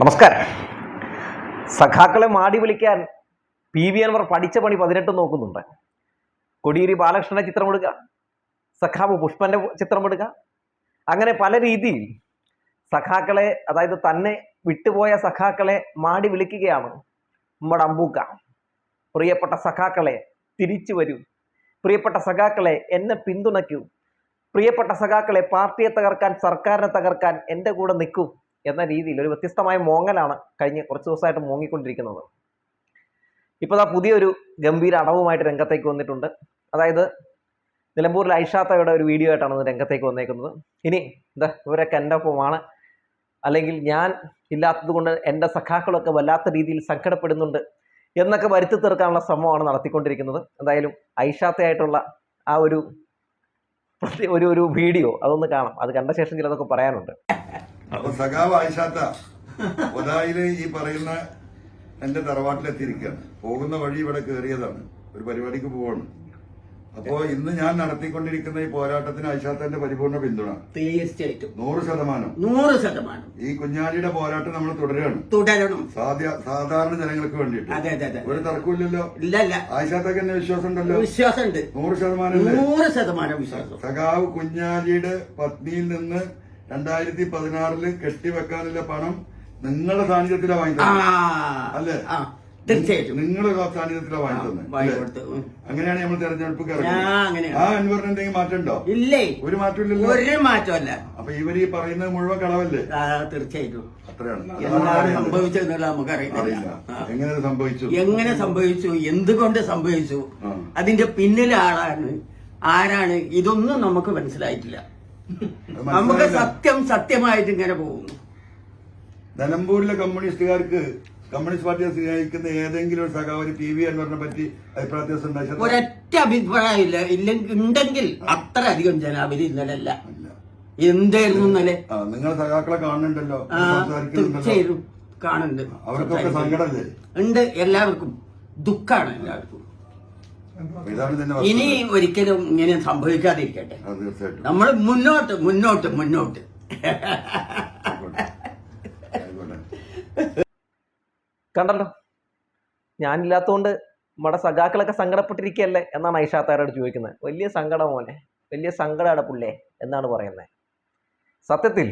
നമസ്കാരം. സഖാക്കളെ മാടി വിളിക്കാൻ പി വി അൻവർ പഠിച്ച പണി പതിനെട്ട് നോക്കുന്നുണ്ട്. കൊടിയേരി ബാലകൃഷ്ണന്റെ ചിത്രമെടുക്കുക സഖാവ് പുഷ്പന്റെ ചിത്രം എടുക്കുക അങ്ങനെ പല രീതിയിൽ സഖാക്കളെ അതായത് തന്നെ വിട്ടുപോയ സഖാക്കളെ മാടി വിളിക്കുകയാണ് നമ്മുടെ അമ്പൂക്ക. പ്രിയപ്പെട്ട സഖാക്കളെ തിരിച്ചു വരൂ. പ്രിയപ്പെട്ട സഖാക്കളെ എന്നെ പിന്തുണയ്ക്കൂ. പ്രിയപ്പെട്ട സഖാക്കളെ പാർട്ടിയെ തകർക്കാൻ സർക്കാരിനെ തകർക്കാൻ എന്റെ കൂടെ നിൽക്കൂ. എന്ന രീതിയിൽ ഒരു വ്യത്യസ്തമായ മോങ്ങലാണ് കഴിഞ്ഞ് കുറച്ച് ദിവസമായിട്ട് മോങ്ങിക്കൊണ്ടിരിക്കുന്നത്. ഇപ്പോൾ ആ പുതിയൊരു ഗംഭീര അടവുമായിട്ട് രംഗത്തേക്ക് വന്നിട്ടുണ്ട്. അതായത് നിലമ്പൂരിൽ ഐഷാത്തയുടെ ഒരു വീഡിയോ ആയിട്ടാണ് ഇന്ന് രംഗത്തേക്ക് വന്നേക്കുന്നത്. ഇനി എന്താ ഇവരൊക്കെ എന്റെ ഒപ്പമാണ്. അല്ലെങ്കിൽ ഞാൻ ഇല്ലാത്തത് കൊണ്ട് എന്റെ സഖാക്കളൊക്കെ വല്ലാത്ത രീതിയിൽ സങ്കടപ്പെടുന്നുണ്ട് എന്നൊക്കെ വരുത്തി തീർക്കാനുള്ള ശ്രമമാണ് നടത്തിക്കൊണ്ടിരിക്കുന്നത്. എന്തായാലും ഐഷാത്തയായിട്ടുള്ള ആ ഒരു ഒരു ഒരു വീഡിയോ അതൊന്ന് കാണാം. അത് കണ്ട ശേഷം ചിലതൊക്കെ പറയാനുണ്ട്. അപ്പൊ സഖാവ് ആയിഷാത്ത ഒതായിൽ ഈ പറയുന്ന എന്റെ തറവാട്ടിലെത്തിയിരിക്കുകയാണ്. പോകുന്ന വഴി ഇവിടെ കയറിയതാണ്. ഒരു പരിപാടിക്ക് പോവാണ്. അപ്പോ ഇന്ന് ഞാൻ നടത്തിക്കൊണ്ടിരിക്കുന്ന ഈ പോരാട്ടത്തിന് ഐഷാത്തന്റെ പരിപൂർണ പിന്തുണ. തീർച്ചയായിട്ടും. നൂറ് ശതമാനം. നൂറ് ശതമാനം. ഈ കുഞ്ഞാലിയുടെ പോരാട്ടം നമ്മൾ തുടരുകയാണ്. തുടരണം. സാധ്യ സാധാരണ ജനങ്ങൾക്ക് വേണ്ടിയിട്ട്. അതെ അതെ അതെ. ഒരു തർക്കമില്ലല്ലോ ഇല്ല ഇല്ല ആയിഷാത്തക്ക് തന്നെ വിശ്വാസം ഉണ്ടല്ലോ വിശ്വാസമുണ്ട്. നൂറ് ശതമാനം? നൂറ് ശതമാനം വിശ്വാസം. സഖാവ് കുഞ്ഞാലിയുടെ പത്നിയിൽ നിന്ന് രണ്ടായിരത്തി പതിനാറിൽ കെട്ടിവെക്കാനുള്ള പണം നിങ്ങളുടെ സാന്നിധ്യത്തിലാണ് വാങ്ങി അല്ലെ? തീർച്ചയായിട്ടും. നിങ്ങളുടെ സാന്നിധ്യത്തിലാണ് വാങ്ങി തന്നെ. അങ്ങനെയാണ് നമ്മൾ തെരഞ്ഞെടുപ്പ് ആ, അൻവറിന് എന്തെങ്കിലും മാറ്റം ഉണ്ടോ ഇല്ലേ? ഒരു മാറ്റമില്ലല്ലോ ഒരു മാറ്റമല്ല അപ്പൊ ഇവർ ഈ പറയുന്നത് മുഴുവൻ കളവല്ലേ? തീർച്ചയായിട്ടും. അത്രയാണ്. എന്താണ് സംഭവിച്ചതെന്നുള്ള നമുക്കറിയില്ല എങ്ങനെ സംഭവിച്ചു? എങ്ങനെ സംഭവിച്ചു? എന്തുകൊണ്ട് സംഭവിച്ചു? അതിന്റെ പിന്നിലെ ആളാണ് ആരാണ്? ഇതൊന്നും നമുക്ക് മനസ്സിലായിട്ടില്ല. നമുക്ക് സത്യം സത്യമായിട്ട് ഇങ്ങനെ പോകുന്നു. നിലമ്പൂരിലെ കമ്മ്യൂണിസ്റ്റുകാർക്ക് കമ്മ്യൂണിസ്റ്റ് പാർട്ടിയെ സ്നേഹിക്കുന്ന ഏതെങ്കിലും ഒരു സഖാവ് പി വി അൻവറിനെ പറ്റി അഭിപ്രായ വ്യത്യാസം ഉണ്ടായി ഒരൊറ്റ അഭിപ്രായം ഇല്ല. ഇല്ലെങ്കിൽ ഉണ്ടെങ്കിൽ അത്ര അധികം ജനാവലി ഇന്നലെ അല്ല. എന്തായിരുന്നു ഇന്നലെ? നിങ്ങൾ സഖാക്കളെ കാണുന്നുണ്ടല്ലോ? തീർച്ചയായും കാണുന്നുണ്ട്. അവർക്കൊക്കെ സങ്കടമല്ലേ? ഉണ്ട്. എല്ലാവർക്കും ദുഃഖാണ് എല്ലാവർക്കും. ഇനി ഒരിക്കലും ഇങ്ങനെ സംഭവിക്കാതിരിക്കട്ടെ. നമ്മൾ മുന്നോട്ട് മുന്നോട്ട് മുന്നോട്ട്. കണ്ടല്ലോ? ഞാനില്ലാത്തതുകൊണ്ട് നമ്മുടെ സഖാക്കളൊക്കെ സങ്കടപ്പെട്ടിരിക്കുകയല്ലേ എന്നാണ് ഐഷാത്താരോട് ചോദിക്കുന്നത്. വലിയ സങ്കടം മോനെ. വലിയ സങ്കടമാണ് പുള്ളേ എന്നാണ് പറയുന്നത്. സത്യത്തിൽ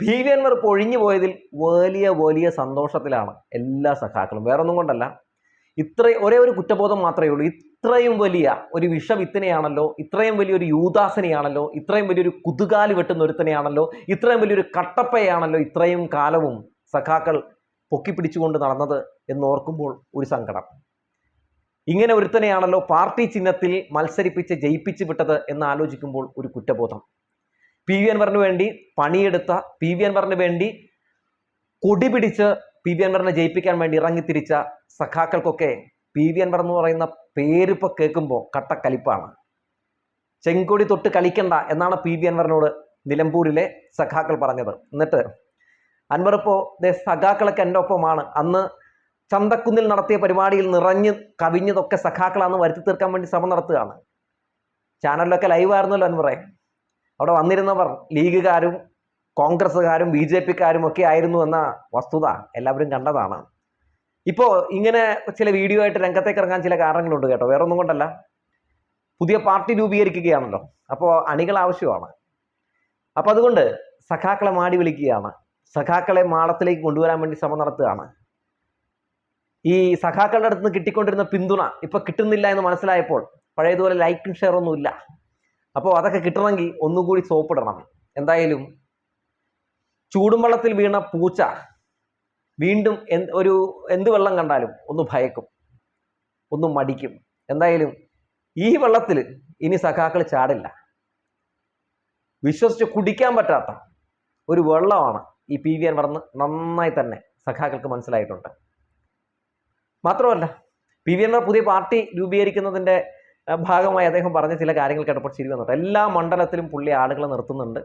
പി വി അൻവർ പൊഴിഞ്ഞു പോയതിൽ വലിയ വലിയ സന്തോഷത്തിലാണ് എല്ലാ സഖാക്കളും. വേറൊന്നും കൊണ്ടല്ല. ഇത്ര ഒരേ ഒരു കുറ്റബോധം മാത്രമേ ഉള്ളൂ. ഇത്രയും വലിയ ഒരു വിഷവിത്തിനെയാണല്ലോ ഇത്രയും വലിയൊരു യൂദാസനെയാണല്ലോ ഇത്രയും വലിയൊരു കുതുകാൽ വെട്ടുന്ന ഒരുത്തനെയാണല്ലോ ഇത്രയും വലിയൊരു കട്ടപ്പയാണല്ലോ ഇത്രയും കാലവും സഖാക്കൾ പൊക്കിപ്പിടിച്ചുകൊണ്ട് നടന്നത് എന്നോർക്കുമ്പോൾ ഒരു സങ്കടം. ഇങ്ങനെ ഒരുത്തനെയാണല്ലോ പാർട്ടി ചിഹ്നത്തിൽ മത്സരിപ്പിച്ച് ജയിപ്പിച്ചു വിട്ടത് എന്ന് ആലോചിക്കുമ്പോൾ ഒരു കുറ്റബോധം. പി വി അൻവറിന് വേണ്ടി പണിയെടുത്ത പി വി അൻവറിന് വേണ്ടി കൊടി പിടിച്ച് പി വി അൻവറിനെ ജയിപ്പിക്കാൻ വേണ്ടി ഇറങ്ങിത്തിരിച്ച സഖാക്കൾക്കൊക്കെ പി വി അൻവർ എന്ന് പറയുന്ന പേരിപ്പോൾ കേൾക്കുമ്പോൾ കട്ടക്കലിപ്പാണ്. ചെങ്കൊടി തൊട്ട് കളിക്കണ്ട എന്നാണ് പി വി അൻവറിനോട് നിലമ്പൂരിലെ സഖാക്കൾ പറഞ്ഞത്. എന്നിട്ട് അൻവർ ഇപ്പോൾ സഖാക്കളൊക്കെ എന്റെ ഒപ്പമാണ്. അന്ന് ചന്തക്കുന്നിൽ നടത്തിയ പരിപാടിയിൽ നിറഞ്ഞ് കവിഞ്ഞതൊക്കെ സഖാക്കളാന്ന് വരുത്തി തീർക്കാൻ വേണ്ടി ശ്രമം നടത്തുകയാണ്. ചാനലിലൊക്കെ ലൈവായിരുന്നല്ലോ അൻവറെ. അവിടെ വന്നിരുന്നവർ ലീഗുകാരും കോൺഗ്രസ്സുകാരും ബി ജെ പിക്കാരും ഒക്കെ ആയിരുന്നു എന്ന വസ്തുത എല്ലാവരും കണ്ടതാണ്. ഇപ്പോൾ ഇങ്ങനെ ചില വീഡിയോ ആയിട്ട് രംഗത്തേക്ക് ഇറങ്ങാൻ ചില കാരണങ്ങളുണ്ട് കേട്ടോ. വേറെ ഒന്നും കൊണ്ടല്ല. പുതിയ പാർട്ടി രൂപീകരിക്കുകയാണല്ലോ. അപ്പോൾ അണികൾ ആവശ്യമാണ്. അപ്പോൾ അതുകൊണ്ട് സഖാക്കളെ മാടി വിളിക്കുകയാണ്. സഖാക്കളെ മാളത്തിലേക്ക് കൊണ്ടുവരാൻ വേണ്ടി ശ്രമം നടത്തുകയാണ്. ഈ സഖാക്കളുടെ അടുത്ത് നിന്ന് കിട്ടിക്കൊണ്ടിരുന്ന പിന്തുണ ഇപ്പൊ കിട്ടുന്നില്ല എന്ന് മനസ്സിലായപ്പോൾ പഴയതുപോലെ ലൈക്കും ഷെയർ ഒന്നും ഇല്ല. അപ്പോൾ അതൊക്കെ കിട്ടണമെങ്കിൽ ഒന്നുകൂടി സോപ്പിടണം. എന്തായാലും ചൂടും വെള്ളത്തിൽ വീണ പൂച്ച വീണ്ടും ഒരു എന്ത് വെള്ളം കണ്ടാലും ഒന്ന് ഭയക്കും ഒന്ന് മടിക്കും. എന്തായാലും ഈ വെള്ളത്തിൽ ഇനി സഖാക്കൾ ചാടില്ല. വിശ്വസിച്ച് കുടിക്കാൻ പറ്റാത്ത ഒരു വെള്ളമാണ് ഈ പി വി അൻവർ നന്നായി തന്നെ സഖാക്കൾക്ക് മനസ്സിലായിട്ടുണ്ട്. മാത്രമല്ല പി വി അൻവർ പുതിയ പാർട്ടി രൂപീകരിക്കുന്നതിന്റെ ഭാഗമായി അദ്ദേഹം പറഞ്ഞ ചില കാര്യങ്ങൾ കേട്ടപ്പോൾ ശരി വന്നിട്ട് എല്ലാ മണ്ഡലത്തിലും പുള്ളി ആളുകളെ നിർത്തുന്നുണ്ട്.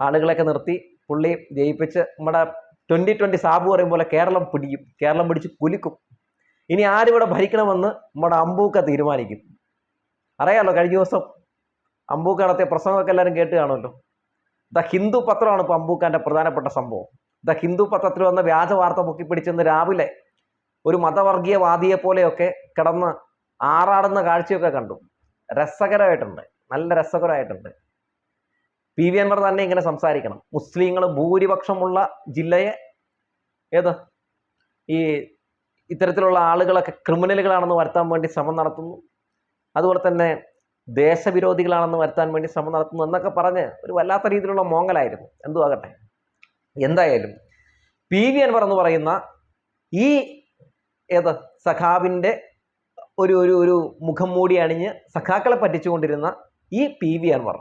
ആളുകളെയൊക്കെ നിർത്തി പുള്ളി ജയിപ്പിച്ച് നമ്മുടെ ട്വന്റി ട്വന്റി സാബു പറയും പോലെ കേരളം പിടിക്കും കേരളം പിടിച്ച് കുലുക്കും. ഇനി ആരിവിടെ ഭരിക്കണമെന്ന് നമ്മുടെ അമ്പൂക്ക തീരുമാനിക്കും. അറിയാലോ കഴിഞ്ഞ ദിവസം അമ്പൂക്ക നടത്തിയ പ്രസംഗമൊക്കെ എല്ലാവരും കേട്ട് കാണുമല്ലോ. ദ ഹിന്ദു പത്രമാണ് ഇപ്പോൾ അമ്പൂക്കാന്റെ പ്രധാനപ്പെട്ട സംഭവം. ദ ഹിന്ദു പത്രത്തിൽ വന്ന വ്യാജ വാർത്ത പൊക്കിപ്പിടിച്ചെന്ന് രാവിലെ ഒരു മതവർഗീയവാദിയെ പോലെയൊക്കെ കിടന്ന് ആറാടുന്ന കാഴ്ചയൊക്കെ കണ്ടു. രസകരമായിട്ടുണ്ട് നല്ല രസകരമായിട്ടുണ്ട്. പി വി അൻവർ തന്നെ ഇങ്ങനെ സംസാരിക്കണം. മുസ്ലിങ്ങൾ ഭൂരിപക്ഷമുള്ള ജില്ലയെ ഏത്? ഈ ഇത്തരത്തിലുള്ള ആളുകളൊക്കെ ക്രിമിനലുകളാണെന്ന് വരുത്താൻ വേണ്ടി ശ്രമം നടത്തുന്നു. അതുപോലെ തന്നെ ദേശവിരോധികളാണെന്ന് വരുത്താൻ വേണ്ടി ശ്രമം നടത്തുന്നു എന്നൊക്കെ പറഞ്ഞ് ഒരു വല്ലാത്ത രീതിയിലുള്ള മോങ്ങലായിരുന്നു. എന്തു ആകട്ടെ. എന്തായാലും പി വി അൻവർ എന്ന് പറയുന്ന ഈ ഏത്? സഖാവിന്റെ ഒരു ഒരു ഒരു മുഖം മൂടി അണിഞ്ഞ് സഖാക്കളെ പറ്റിച്ചുകൊണ്ടിരുന്ന ഈ പി വി അൻവർ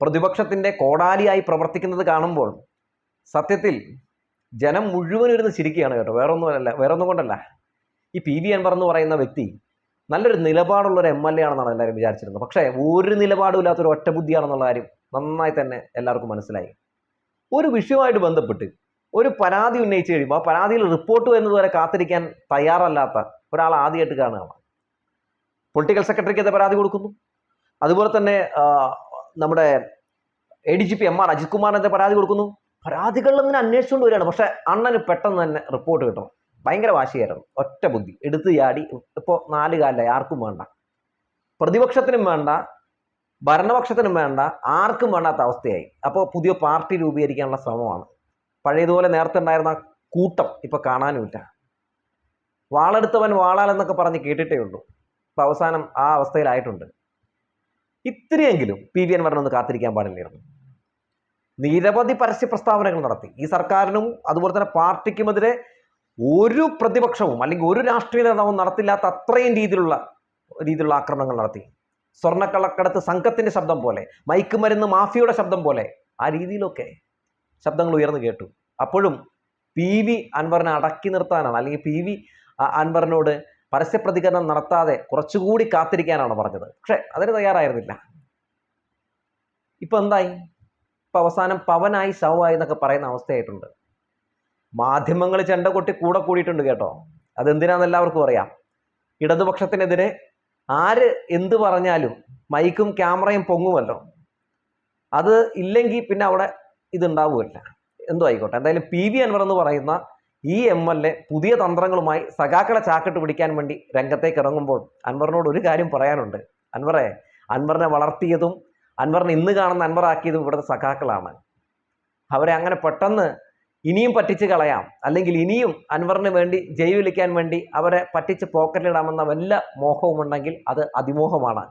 പ്രതിപക്ഷത്തിന്റെ കോടാലിയായി പ്രവർത്തിക്കുന്നത് കാണുമ്പോൾ സത്യത്തിൽ ജനം മുഴുവൻ ഇരുന്ന് ചിരിക്കുകയാണ് കേട്ടോ. വേറൊന്നുമല്ല വേറൊന്നും കൊണ്ടല്ല. ഈ പി വി അൻവർ എന്ന് പറയുന്ന വ്യക്തി നല്ലൊരു നിലപാടുള്ള ഒരു എം എൽ എ ആണെന്നാണ് എല്ലാവരും വിചാരിച്ചിരുന്നത്. പക്ഷേ ഒരു നിലപാടും ഇല്ലാത്തൊരു ഒറ്റ ബുദ്ധിയാണെന്നുള്ള കാര്യം നന്നായി തന്നെ എല്ലാവർക്കും മനസ്സിലായി. ഒരു വിഷയവുമായിട്ട് ബന്ധപ്പെട്ട് ഒരു പരാതി ഉന്നയിച്ചു കഴിയുമ്പോൾ ആ പരാതിയിൽ റിപ്പോർട്ട് വരുന്നതുവരെ കാത്തിരിക്കാൻ തയ്യാറല്ലാത്ത ഒരാൾ ആദ്യമായിട്ട് കാണുകയാണ്. പൊളിറ്റിക്കൽ സെക്രട്ടറിക്ക് പരാതി കൊടുക്കുന്നു? അതുപോലെ തന്നെ നമ്മുടെ A D G P M R Ajith കുമാറിനെതിരെ പരാതി കൊടുക്കുന്നു. പരാതികൾ അങ്ങനെ അന്വേഷിച്ചുകൊണ്ട് വരികയാണ്. പക്ഷെ അണ്ണന് പെട്ടെന്ന് തന്നെ റിപ്പോർട്ട് കിട്ടണം. ഭയങ്കര വാശിയായിരുന്നു. ഒറ്റ ബുദ്ധി. എടുത്ത് ചാടി. ഇപ്പോൾ നാല് കാലിലായി ആർക്കും വേണ്ട. പ്രതിപക്ഷത്തിനും വേണ്ട. ഭരണപക്ഷത്തിനും വേണ്ട. ആർക്കും വേണ്ടാത്ത അവസ്ഥയായി. അപ്പോൾ പുതിയ പാർട്ടി രൂപീകരിക്കാനുള്ള ശ്രമമാണ്. പഴയതുപോലെ നേരത്തെ ഉണ്ടായിരുന്ന കൂട്ടം ഇപ്പോൾ കാണാനുമില്ല. വാളെടുത്തവൻ വാളാലെന്നൊക്കെ പറഞ്ഞ് കേട്ടിട്ടേ ഉള്ളൂ. ഇപ്പോൾ അവസാനം ആ അവസ്ഥയിലായിട്ടുണ്ട്. ഇത്രയെങ്കിലും പി വി അൻവറിനെ ഒന്ന് കാത്തിരിക്കാൻ പാടില്ലായിരുന്നു. നിരവധി പരസ്യ പ്രസ്താവനകൾ നടത്തി. ഈ സർക്കാരിനും അതുപോലെ തന്നെ പാർട്ടിക്കുമെതിരെ ഒരു പ്രതിപക്ഷവും അല്ലെങ്കിൽ ഒരു രാഷ്ട്രീയ നേതാവും നടത്തില്ലാത്ത അത്രയും രീതിയിലുള്ള രീതിയിലുള്ള ആക്രമണങ്ങൾ നടത്തി. സ്വർണക്കള്ളക്കടത്ത് സംഘത്തിന്റെ ശബ്ദം പോലെ മയക്കുമരുന്ന് മാഫിയയുടെ ശബ്ദം പോലെ ആ രീതിയിലൊക്കെ ശബ്ദങ്ങൾ ഉയർന്നു കേട്ടു. അപ്പോഴും പി വി അൻവറിനെ അടക്കി നിർത്താനാണ് അല്ലെങ്കിൽ പി വി അൻവറിനോട് പരസ്യ പ്രതികരണം നടത്താതെ കുറച്ചുകൂടി കാത്തിരിക്കാനാണ് പറഞ്ഞത്. പക്ഷേ അതിന് തയ്യാറായിരുന്നില്ല. ഇപ്പൊ എന്തായി? ഇപ്പൊ അവസാനം പവനായി ശവമായി എന്നൊക്കെ പറയുന്ന അവസ്ഥയായിട്ടുണ്ട്. മാധ്യമങ്ങൾ ചെണ്ട കൊട്ടി കൂടെ കൂടിയിട്ടുണ്ട് കേട്ടോ. അതെന്തിനാന്ന് എല്ലാവർക്കും അറിയാം. ഇടതുപക്ഷത്തിനെതിരെ ആര് എന്ത് പറഞ്ഞാലും മൈക്കും ക്യാമറയും പൊങ്ങുമല്ലോ. അത് ഇല്ലെങ്കിൽ പിന്നെ അവിടെ ഇതുണ്ടാവുമല്ല എന്തോ ആയിക്കോട്ടെ. എന്തായാലും പി വി അൻവർ എന്ന് പറയുന്ന ഈ എം എൽ എ പുതിയ തന്ത്രങ്ങളുമായി സഖാക്കളെ ചാക്കിട്ട് പിടിക്കാൻ വേണ്ടി രംഗത്തേക്ക് ഇറങ്ങുമ്പോൾ അൻവറിനോട് ഒരു കാര്യം പറയാനുണ്ട്. അൻവറെ അൻവറിനെ വളർത്തിയതും അൻവറിനെ ഇന്ന് കാണുന്ന അൻവറാക്കിയതും ഇവിടുത്തെ സഖാക്കളാണ്. അവരെ അങ്ങനെ പെട്ടെന്ന് ഇനിയും പറ്റിച്ച് കളയാം. അല്ലെങ്കിൽ ഇനിയും അൻവറിന് വേണ്ടി ജയ് വിളിക്കാൻ വേണ്ടി അവരെ പറ്റിച്ച് പോക്കറ്റിലിടാമെന്ന വല്ല മോഹവുമുണ്ടെങ്കിൽ അത് അതിമോഹമാണ്.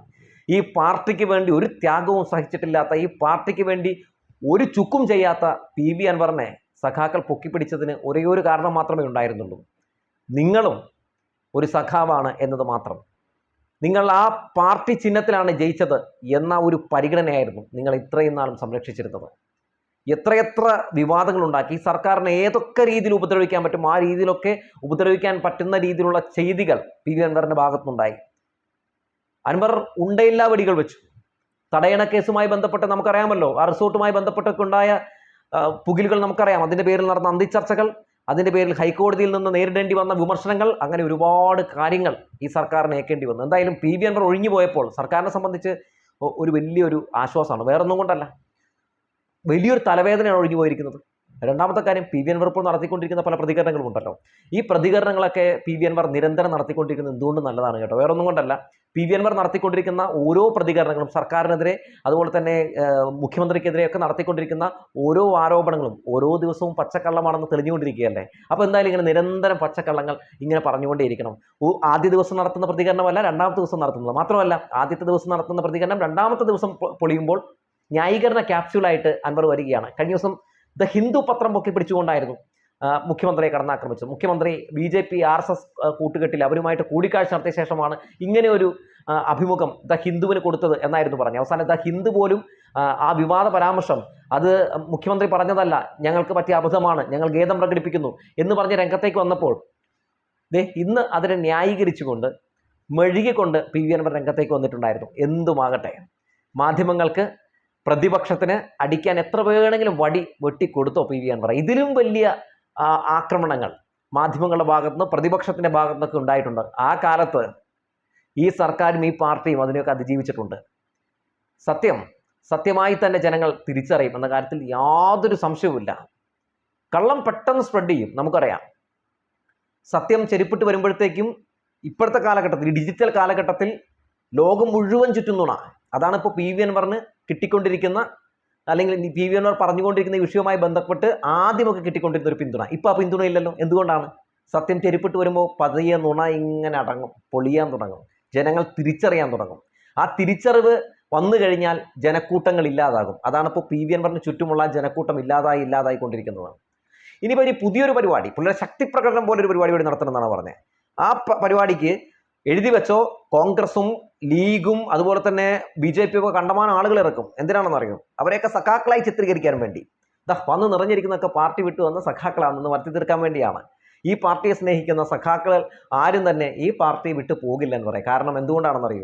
ഈ പാർട്ടിക്ക് വേണ്ടി ഒരു ത്യാഗവും സഹിച്ചിട്ടില്ലാത്ത ഈ പാർട്ടിക്ക് വേണ്ടി ഒരു ചുക്കും ചെയ്യാത്ത പി വി അൻവറിനെ സഖാക്കൾ പൊക്കിപ്പിടിച്ചതിന് ഒരേ ഒരു കാരണം മാത്രമേ ഉണ്ടായിരുന്നുള്ളൂ. നിങ്ങളും ഒരു സഖാവാണ് എന്നത് മാത്രം. നിങ്ങൾ ആ പാർട്ടി ചിഹ്നത്തിലാണ് ജയിച്ചത് എന്ന ഒരു പരിഗണനയായിരുന്നു നിങ്ങൾ ഇത്രയും നാളും സംരക്ഷിച്ചിരുന്നത്. എത്രയെത്ര ഈ സർക്കാരിനെ ഏതൊക്കെ രീതിയിൽ ഉപദ്രവിക്കാൻ പറ്റും ആ രീതിയിലൊക്കെ ഉപദ്രവിക്കാൻ പറ്റുന്ന രീതിയിലുള്ള ചെയ്തികൾ പി. വി. അൻവറിന്റെ ഭാഗത്തുനിന്നുണ്ടായി. അൻവർ ഉണ്ടയില്ലാ വെടികൾ വെച്ചു. തടയണ കേസുമായി ബന്ധപ്പെട്ട് നമുക്കറിയാമല്ലോ ആ റിസോർട്ടുമായി ബന്ധപ്പെട്ടൊക്കെ ഉണ്ടായ പുകിലുകൾ നമുക്കറിയാം. അതിന്റെ പേരിൽ നടന്ന അന്തിച്ചർച്ചകൾ അതിന്റെ പേരിൽ ഹൈക്കോടതിയിൽ നിന്ന് നേരിടേണ്ടി വന്ന വിമർശനങ്ങൾ അങ്ങനെ ഒരുപാട് കാര്യങ്ങൾ ഈ സർക്കാരിന് ഏൽക്കേണ്ടി വന്നു. എന്തായാലും പി വി അൻവർ ഒഴിഞ്ഞു പോയപ്പോൾ സർക്കാരിനെ സംബന്ധിച്ച് ഒരു വലിയൊരു ആശ്വാസമാണ്. വേറൊന്നും കൊണ്ടല്ല. വലിയൊരു തലവേദനയാണ് ഒഴിഞ്ഞു പോയിരിക്കുന്നത്. രണ്ടാമത്തെ കാര്യം പി വി അൻവർ ഇപ്പോൾ നടത്തിക്കൊണ്ടിരിക്കുന്ന പല പ്രതികരണങ്ങളും ഉണ്ടല്ലോ. ഈ പ്രതികരണങ്ങളൊക്കെ പി വി അൻവർ നിരന്തരം നടത്തിക്കൊണ്ടിരിക്കുന്നത് എന്തുകൊണ്ട് നല്ലതാണ് കേട്ടോ. വേറൊന്നും കൊണ്ടല്ല. പി വി അൻവർ നടത്തിക്കൊണ്ടിരിക്കുന്ന ഓരോ പ്രതികരണങ്ങളും സർക്കാരിനെതിരെ അതുപോലെ തന്നെ മുഖ്യമന്ത്രിക്കെതിരെയൊക്കെ നടത്തിക്കൊണ്ടിരിക്കുന്ന ഓരോ ആരോപണങ്ങളും ഓരോ ദിവസവും പച്ചക്കള്ളമാണെന്ന് തെളിഞ്ഞുകൊണ്ടിരിക്കുകയല്ലേ? അപ്പോൾ എന്തായാലും ഇങ്ങനെ നിരന്തരം പച്ചക്കള്ളങ്ങൾ ഇങ്ങനെ പറഞ്ഞുകൊണ്ടേയിരിക്കണം. ആദ്യ ദിവസം നടത്തുന്ന പ്രതികരണമല്ല രണ്ടാമത്തെ ദിവസം നടത്തുന്നത് മാത്രമല്ല ആദ്യത്തെ ദിവസം നടത്തുന്ന പ്രതികരണം രണ്ടാമത്തെ ദിവസം പൊളിയുമ്പോൾ ന്യായീകരണ ക്യാപ്സ്യൂളായിട്ട് അൻവർ വരികയാണ്. കഴിഞ്ഞ ദിവസം ദ ഹിന്ദു പത്രം പൊക്കി പിടിച്ചുകൊണ്ടായിരുന്നു മുഖ്യമന്ത്രിയെ കടന്നാക്രമിച്ചത്. മുഖ്യമന്ത്രി B J P R S S കൂട്ടുകെട്ടിൽ അവരുമായിട്ട് കൂടിക്കാഴ്ച നടത്തിയ ശേഷമാണ് ഇങ്ങനെ ഒരു അഭിമുഖം ദ ഹിന്ദുവിന് കൊടുത്തത് എന്നായിരുന്നു പറഞ്ഞത്. അവസാനം ദ ഹിന്ദു പോലും ആ, വിവാദ പരാമർശം അത് മുഖ്യമന്ത്രി പറഞ്ഞതല്ല ഞങ്ങൾക്ക് പറ്റിയ അബദ്ധമാണ് ഞങ്ങൾ ഖേദം പ്രകടിപ്പിക്കുന്നു എന്ന് പറഞ്ഞ് രംഗത്തേക്ക് വന്നപ്പോൾ ദേ ഇന്ന് അതിനെ ന്യായീകരിച്ചുകൊണ്ട് മെഴുകിക്കൊണ്ട് പി വി രംഗത്തേക്ക് വന്നിട്ടുണ്ടായിരുന്നു. എന്തുമാകട്ടെ. മാധ്യമങ്ങൾക്ക് പ്രതിപക്ഷത്തിന് അടിക്കാൻ എത്ര വേണമെങ്കിലും വടി വെട്ടിക്കൊടുത്തോ പി വി അൻവർ. ഇതിലും വലിയ ആക്രമണങ്ങൾ മാധ്യമങ്ങളുടെ ഭാഗത്തുനിന്ന് പ്രതിപക്ഷത്തിന്റെ ഭാഗത്തുനിന്നൊക്കെ ഉണ്ടായിട്ടുണ്ട്. ആ കാലത്ത് ഈ സർക്കാരും ഈ പാർട്ടിയും അതിനെയൊക്കെ അതിജീവിച്ചിട്ടുണ്ട്. സത്യം സത്യമായി തന്നെ ജനങ്ങൾ തിരിച്ചറിയും എന്ന കാര്യത്തിൽ യാതൊരു സംശയവുമില്ല. കള്ളം പെട്ടെന്ന് സ്പ്രെഡ് ചെയ്യും നമുക്കറിയാം. സത്യം ചെരുപ്പിട്ട് വരുമ്പോഴത്തേക്കും ഇപ്പോഴത്തെ കാലഘട്ടത്തിൽ ഡിജിറ്റൽ കാലഘട്ടത്തിൽ ലോകം മുഴുവൻ ചുറ്റും നുണ. അതാണ് ഇപ്പോൾ പി വി അൻവറിന് കിട്ടിക്കൊണ്ടിരിക്കുന്ന അല്ലെങ്കിൽ പി വി അൻവർ പറഞ്ഞുകൊണ്ടിരിക്കുന്ന വിഷയവുമായി ബന്ധപ്പെട്ട് ആദ്യമൊക്കെ കിട്ടിക്കൊണ്ടിരുന്ന ഒരു പിന്തുണ. ഇപ്പോൾ ആ പിന്തുണ ഇല്ലല്ലോ. എന്തുകൊണ്ടാണ്? സത്യം ചെരുപ്പിട്ട് വരുമ്പോൾ പതിയെ നുണ ഇങ്ങനെ അടങ്ങും പൊളിയാൻ തുടങ്ങും. ജനങ്ങൾ തിരിച്ചറിയാൻ തുടങ്ങും. ആ തിരിച്ചറിവ് വന്നു കഴിഞ്ഞാൽ ജനക്കൂട്ടങ്ങൾ ഇല്ലാതാകും. അതാണ് ഇപ്പോൾ പി വി അൻവറിന് ചുറ്റുമുള്ള ജനക്കൂട്ടം ഇല്ലാതായി ഇല്ലാതായി കൊണ്ടിരിക്കുന്നത് ഇനിയിപ്പോൾ ഇനി പുതിയൊരു പരിപാടി പുള്ളിയുടെ ശക്തി പ്രകടനം പോലെ ഒരു പരിപാടി കൂടി നടത്തണമെന്നാണ് പറഞ്ഞത്. ആ പരിപാടിക്ക് എഴുതി വെച്ചോ കോൺഗ്രസും ലീഗും അതുപോലെ തന്നെ ബി ജെ പി ഒക്കെ കണ്ടമാനം ആളുകൾ ഇറക്കും. എന്തിനാണെന്ന് അറിയോ? അവരെയൊക്കെ സഖാക്കളായി ചിത്രീകരിക്കാൻ വേണ്ടി. ദാ വന്ന് നിറഞ്ഞിരിക്കുന്നൊക്കെ പാർട്ടി വിട്ടു വന്ന് സഖാക്കളാണെന്ന് വരുത്തി തീർക്കാൻ വേണ്ടിയാണ്. ഈ പാർട്ടിയെ സ്നേഹിക്കുന്ന സഖാക്കൾ ആരും തന്നെ ഈ പാർട്ടി വിട്ടു പോകില്ല എന്ന് പറയാം. കാരണം എന്തുകൊണ്ടാണെന്ന് അറിയോ